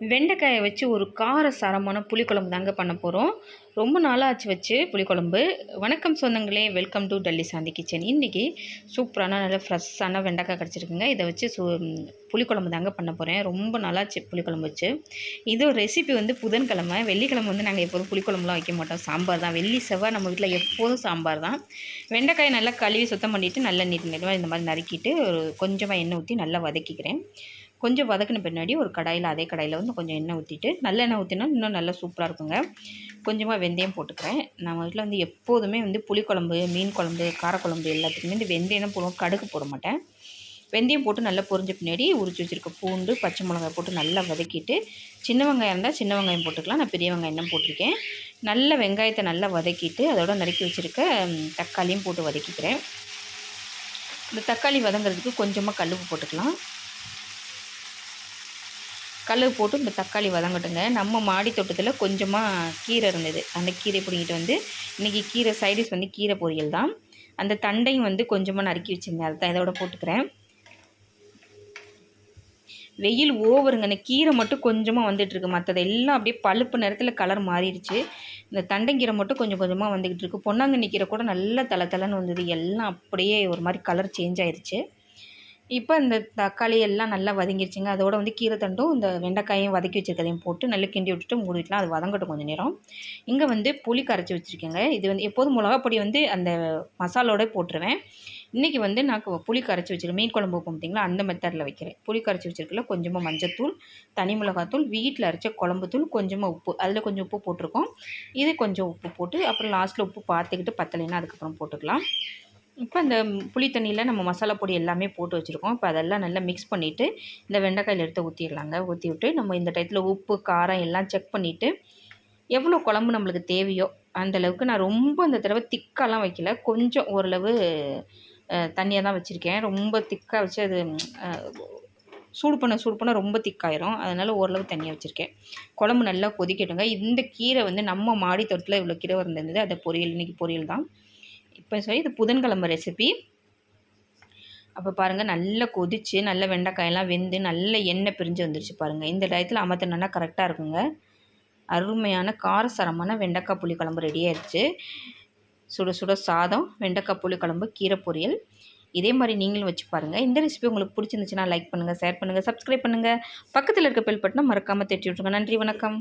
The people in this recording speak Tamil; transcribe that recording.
வெண்டைக்காயை வச்சு ஒரு கார சாரமான புளிக்குழம்பு தாங்க பண்ண போகிறோம் ரொம்ப நாளாச்சு வச்சு புளிக்குழம்பு. வணக்கம் சொந்தங்களே welcome to Delhi Shanthi kitchen இன்றைக்கி சூப்பரான நல்ல ஃப்ரெஷ்ஷான வெண்டைக்காய் கிடச்சிருக்குங்க. இதை வச்சு சூ புளிக்குழம்பு தாங்க பண்ண போகிறேன் ரொம்ப நாளாச்சு புளிக்குழம்பு வச்சு. இது ரெசிபி வந்து புதன்கிழமை. வெள்ளிக்கிழமை வந்து நாங்கள் எப்போதும் புளிக்குழம்புலாம் வைக்க மாட்டோம். சாம்பார் தான். வெள்ளி செவ்வாய் நம்ம வீட்டில் எப்போதும் சாம்பார் தான். வெண்டைக்காயை நல்லா கழுவி சுத்தம் பண்ணிவிட்டு நல்லா நீட் நெடுவாக இந்த மாதிரி நறுக்கிட்டு ஒரு கொஞ்சமாக எண்ணெய் ஊற்றி நல்லா வதக்கிக்கிறேன். கொஞ்சம் வதக்கின பின்னாடி ஒரு கடாயில் அதே கடாயில் வந்து கொஞ்சம் எண்ணெய் ஊற்றிட்டு நல்லெண்ணெய் ஊற்றினா இன்னும் நல்லா சூப்பராக இருக்குங்க. கொஞ்சமாக வெந்தயம் போட்டுக்கிறேன். நம்ம வீட்டில் வந்து எப்போதுமே வந்து புளிக்குழம்பு மீன் குழம்பு காரக்குழம்பு எல்லாத்துக்குமே இந்த வெந்தயம் போடுவோம். கடுகு போட மாட்டேன். வெந்தயம் போட்டு நல்லா பொரிஞ்ச பின்னாடி உரிச்சு வச்சுருக்க பூண்டு பச்சை மிளகாய் போட்டு நல்லா வதக்கிட்டு சின்ன வெங்காயம் இருந்தால் சின்ன வெங்காயம் போட்டுக்கலாம். நான் பெரிய வெங்காயம் தான் போட்டிருக்கேன். நல்ல வெங்காயத்தை நல்லா வதக்கிட்டு அதோட நறுக்கி வச்சுருக்க தக்காளியும் போட்டு வதக்கிக்கிறேன். இந்த தக்காளி வதங்கிறதுக்கு கொஞ்சமாக கல் போட்டுக்கலாம். கழுகு போட்டு இந்த தக்காளி வதங்கட்டுங்க. நம்ம மாடி தோட்டத்தில் கொஞ்சமாக கீரை இருந்தது. அந்த கீரை பிடிங்கிட்டு வந்து இன்றைக்கி கீரை சைடிஸ் வந்து கீரை பொரியல் தான். அந்த தண்டையும் வந்து கொஞ்சமாக நறுக்கி வச்சுருந்தேன் அதை தான் இதோட போட்டுக்கிறேன். வெயில் ஓவருங்க. அந்த கீரை மட்டும் கொஞ்சமாக வந்துட்டுருக்கு. மற்றது எல்லாம் அப்படியே பழுப்பு நேரத்தில் கலர் மாறிடுச்சு. இந்த தண்டைங்கீரை மட்டும் கொஞ்சம் கொஞ்சமாக வந்துக்கிட்டு இருக்கு. பொன்னாங்கண்ணி கீரை கூட நல்லா தலை தலைன்னு வந்தது. எல்லாம் அப்படியே ஒரு மாதிரி கலர் சேஞ்ச் ஆயிடுச்சு இப்போ இந்த தக்காளி எல்லாம் நல்லா வதங்கிருச்சுங்க. அதோட வந்து கீரை தண்டும் இந்த வெண்டைக்காயும் வதக்கி வச்சுருக்கதையும் போட்டு நல்லா கிண்டி விட்டுட்டு மூடிட்டுலாம் அது வதங்கட்டும் கொஞ்சம் நேரம். இங்கே வந்து புளி கரைச்சி வச்சுருக்கேங்க. இது வந்து எப்போதும் மிளகாப்பொடி வந்து அந்த மசாலோட போட்டுருவேன். இன்றைக்கி வந்து நான் புளி கரைச்சி வச்சுருக்கேன். மீன் குழம்பு வைப்போம் பார்த்திங்களா அந்த மெத்தடில் வைக்கிறேன். புளி கரைச்சி வச்சுருக்கல கொஞ்சமாக மஞ்சத்தூள் தனி மிளகாத்தூள் வீட்டில் அரைச்ச குழம்பு தூள் கொஞ்சமாக உப்பு. அதில் கொஞ்சம் உப்பு போட்டிருக்கோம். இது கொஞ்சம் உப்பு போட்டு அப்புறம் லாஸ்ட்டில் உப்பு பார்த்துக்கிட்டு பத்தலைன்னா அதுக்கப்புறம் போட்டுக்கலாம். இப்போ இந்த புளி தண்ணியில் நம்ம மசாலா பொடி எல்லாமே போட்டு வச்சுருக்கோம். இப்போ அதெல்லாம் நல்லா மிக்ஸ் பண்ணிவிட்டு இந்த வெண்டைக்காயில் எடுத்து ஊற்றிடலாங்க ஊற்றி விட்டு நம்ம இந்த டயத்தில் உப்பு காரம் எல்லாம் செக் பண்ணிவிட்டு எவ்வளோ குழம்பு நம்மளுக்கு தேவையோ அந்தளவுக்கு நான் ரொம்ப இந்த தடவை திக்காலாம் வைக்கல. கொஞ்சம் ஓரளவு தண்ணியாக தான் வச்சுருக்கேன். ரொம்ப திக்காக வச்சு அது சூடு பண்ண சூடு பண்ண ரொம்ப திக்காயிரும். அதனால் ஓரளவு தண்ணியாக வச்சுருக்கேன். குழம்பு நல்லா கொதிக்கட்டுங்க. இந்த கீரை வந்து நம்ம மாடி தொட்டில் இவ்வளோ கீரை வந்திருந்தது அதை பொரியல். இன்றைக்கி பொரியல் தான். இப்போ சொல்லி இது புதன்கிழமை ரெசிபி அப்போ பாருங்கள் நல்லா கொதித்து நல்ல வெண்டைக்காயெல்லாம் வெந்து நல்ல எண்ணெய் பிரிஞ்சு வந்துருச்சு பாருங்கள் இந்த டயத்தில் அமர்த்தினா கரெக்டாக இருக்குங்க. அருமையான காரசரமான வெண்டைக்காய் புளி குழம்பு ரெடி ஆயிடுச்சு சுட சுட சாதம் வெண்டைக்காய் புளி குழம்பு கீரை பொரியல். இதே மாதிரி நீங்களும் வச்சு பாருங்கள் இந்த ரெசிபி உங்களுக்கு பிடிச்சிருந்துச்சுன்னா லைக் பண்ணுங்கள் ஷேர் பண்ணுங்கள் சப்ஸ்கிரைப் பண்ணுங்கள் பக்கத்தில் இருக்க பெல் பட்டனை மறக்காமல் தட்டி விட்ருங்க நன்றி வணக்கம்.